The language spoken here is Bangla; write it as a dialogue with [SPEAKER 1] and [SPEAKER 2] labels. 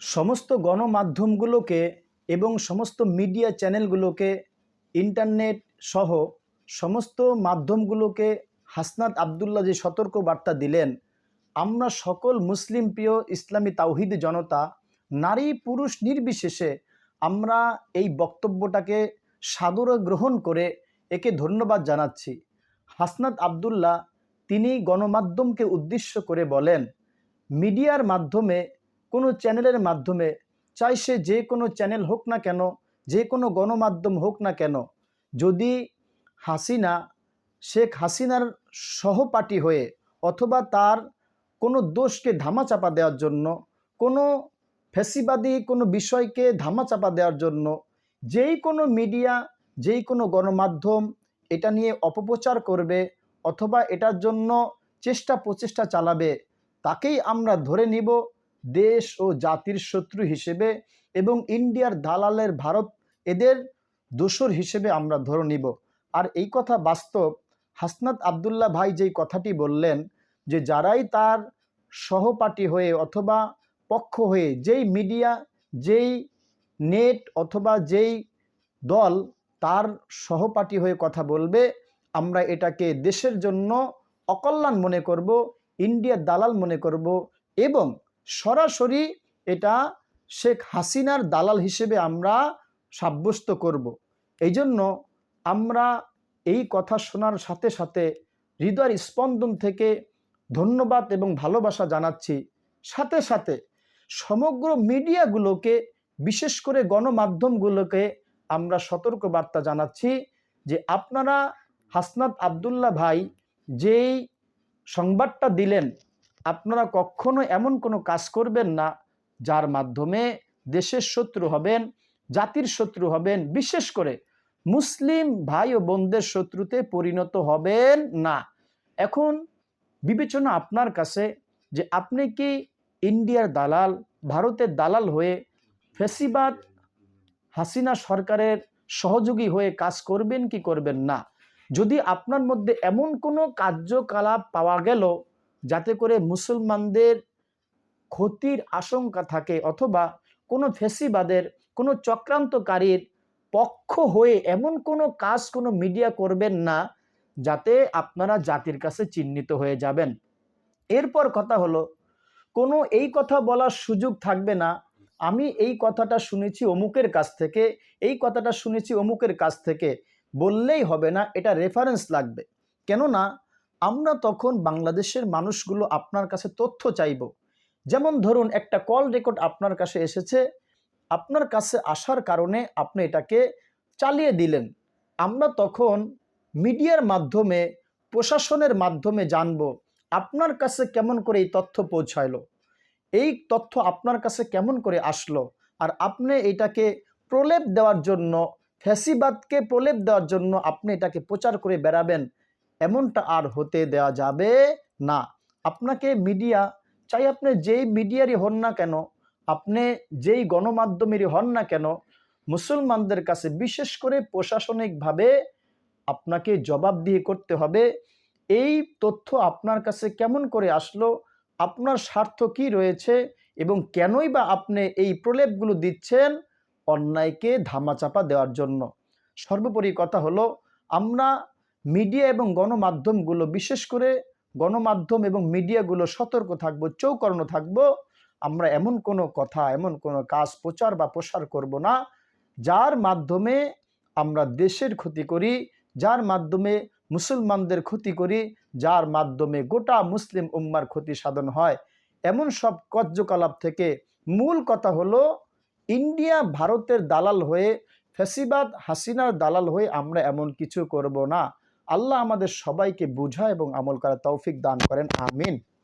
[SPEAKER 1] সমস্ত গণমাধ্যমগুলোকে এবং সমস্ত মিডিয়া চ্যানেলগুলোকে, ইন্টারনেট সহ সমস্ত মাধ্যমগুলোকে হাসনাত আবদুল্লা যে সতর্ক বার্তা দিলেন, আমরা সকল মুসলিম প্রিয় ইসলামী তাওহিদ জনতা, নারী পুরুষ নির্বিশেষে আমরা এই বক্তব্যটাকে সাদরে গ্রহণ করে একে ধন্যবাদ জানাচ্ছি। হাসনাত আবদুল্লাহ তিনি গণমাধ্যমকে উদ্দেশ্য করে বলেন, মিডিয়ার মাধ্যমে কোনো চ্যানেলের মাধ্যমে। চাই সে যে কোনো চ্যানেল হোক না কেন, যে কোনো গণমাধ্যম হোক না কেন, যদি হাসিনা, শেখ হাসিনার সহপাঠী হয়ে অথবা তার কোনো দোষকে ধামাচাপা দেওয়ার জন্য, কোনো ফ্যাসিবাদী কোনো বিষয়কে ধামাচাপা দেওয়ার জন্য, যেই কোনো মিডিয়া, যেই কোনো গণমাধ্যম এটা নিয়ে অপপ্রচার করবে অথবা এটার জন্য চেষ্টা প্রচেষ্টা চালাবে, তাকেই আমরা ধরে নিব দেশ ও জাতির শত্রু হিসেবে এবং ইন্ডিয়ার দালালের ভারত এদের দোসর হিসেবে আমরা ধরে নিব। আর এই কথা বাস্তব, হাসনাত আবদুল্লাহ ভাই যেই কথাটি বললেন যে যারাই তার সহপাঠী হয়ে অথবা পক্ষ হয়ে যেই মিডিয়া, যেই নেট অথবা যেই দল তার সহপাঠী হয়ে কথা বলবে, আমরা এটাকে দেশের জন্য অকল্যাণ মনে করব, ইন্ডিয়ার দালাল মনে করব এবং সরাসরি এটা শেখ হাসিনার দালাল হিসেবে আমরা সাব্যস্ত করব। এই জন্য আমরা এই কথা শোনার সাথে সাথে হৃদয়ের স্পন্দন থেকে ধন্যবাদ এবং ভালোবাসা জানাচ্ছি। সাথে সাথে সমগ্র মিডিয়াগুলোকে, বিশেষ করে গণমাধ্যমগুলোকে আমরা সতর্ক বার্তা জানাচ্ছি যে আপনারা হাসনাত আবদুল্লাহ ভাই যেই সংবাদটা দিলেন আপনারা কখনো এমন কোনো কাজ করবেন না যার মাধ্যমে দেশের শত্রু হবেন, জাতির শত্রু হবেন, বিশেষ করে মুসলিম ভাই ও বোনদের শত্রুতে পরিণত হবেন না। এখন বিবেচনা আপনার কাছে যে আপনি কি ইন্ডিয়ার দালাল, ভারতের দালাল হয়ে ফেসিবাদ, হাসিনা সরকারের সহযোগী হয়ে কাজ করবেন কি করবেন না? যদি আপনার মধ্যে এমন কোনো কার্যকলাপ পাওয়া গেল যাতে করে মুসলমানদের ক্ষতির আশঙ্কা থাকে অথবা কোনো ফেসিবাদের, কোনো চক্রান্তকারীর পক্ষ হয়ে এমন কোনো কাজ কোনো মিডিয়া করবেন না যাতে আপনারা জাতির কাছে চিহ্নিত হয়ে যাবেন। এরপর কথা হলো, কোনো এই কথা বলার সুযোগ থাকবে না। আমি এই কথাটা শুনেছি অমুকের কাছ থেকে, এই কথাটা শুনেছি অমুকের কাছ থেকে। বললেই হবে না, এটা রেফারেন্স লাগবে। কেননা আমরা তখন বাংলাদেশের মানুষগুলো আপনার কাছে তথ্য চাইব। যেমন ধরুন, একটা কল রেকর্ড আপনার কাছে এসেছে, আপনার কাছে আসার কারণে আপনি এটাকে চালিয়ে দিলেন। আমরা তখন মিডিয়ার মাধ্যমে, প্রশাসনের মাধ্যমে জানব, আপনার কাছে কেমন করে এই তথ্য পৌঁছাইলো? এই তথ্য আপনার কাছে কেমন করে আসলো? আর আপনি এটাকে প্রলেপ দেওয়ার জন্য, ফ্যাসিবাদকে প্রলেপ দেওয়ার জন্য আপনি এটাকে প্রচার করে বেড়াবেন। এমনটা আর হতে দেওয়া যাবে না। আপনাকে মিডিয়া চাই আপনি যেই মিডিয়ারই হন না কেন, আপনি যেই গণমাধ্যমেরই হন না কেন, মুসলমানদের কাছে বিশেষ করে প্রশাসনিকভাবে আপনাকে জবাবদিহি করতে হবে। এই তথ্য আপনার কাছে কেমন করে আসলো, আপনার স্বার্থ কি রয়েছে এবং কেনই বা আপনি এই প্রলেপগুলো দিচ্ছেন অন্যায়কে ধামাচাপা দেওয়ার জন্য। সর্বোপরি কথা হলো, আমরা মিডিয়া এবং গণমাধ্যমগুলো, বিশেষ করে গণমাধ্যম এবং মিডিয়াগুলো সতর্ক থাকব, চৌকর্ণ থাকব, আমরা এমন কোনো কথা, এমন কোনো কাজ, প্রচার বা প্রসার করব না, যার মাধ্যমে আমরা দেশের ক্ষতি করি, যার মাধ্যমে মুসলমানদের ক্ষতি করি, যার মাধ্যমে গোটা মুসলিম উম্মার ক্ষতি সাধন হয়। এমন সব কার্যকলাপ থেকে মূল কথা হলো, ইন্ডিয়া ভারতের দালাল হয়ে ফেসিবাদ হাসিনার দালাল হয়ে আমরা এমন কিছু করব না। আল্লাহ আমাদের সবাইকে বুঝা এবং আমল করা তৌফিক দান করেন। আমিন।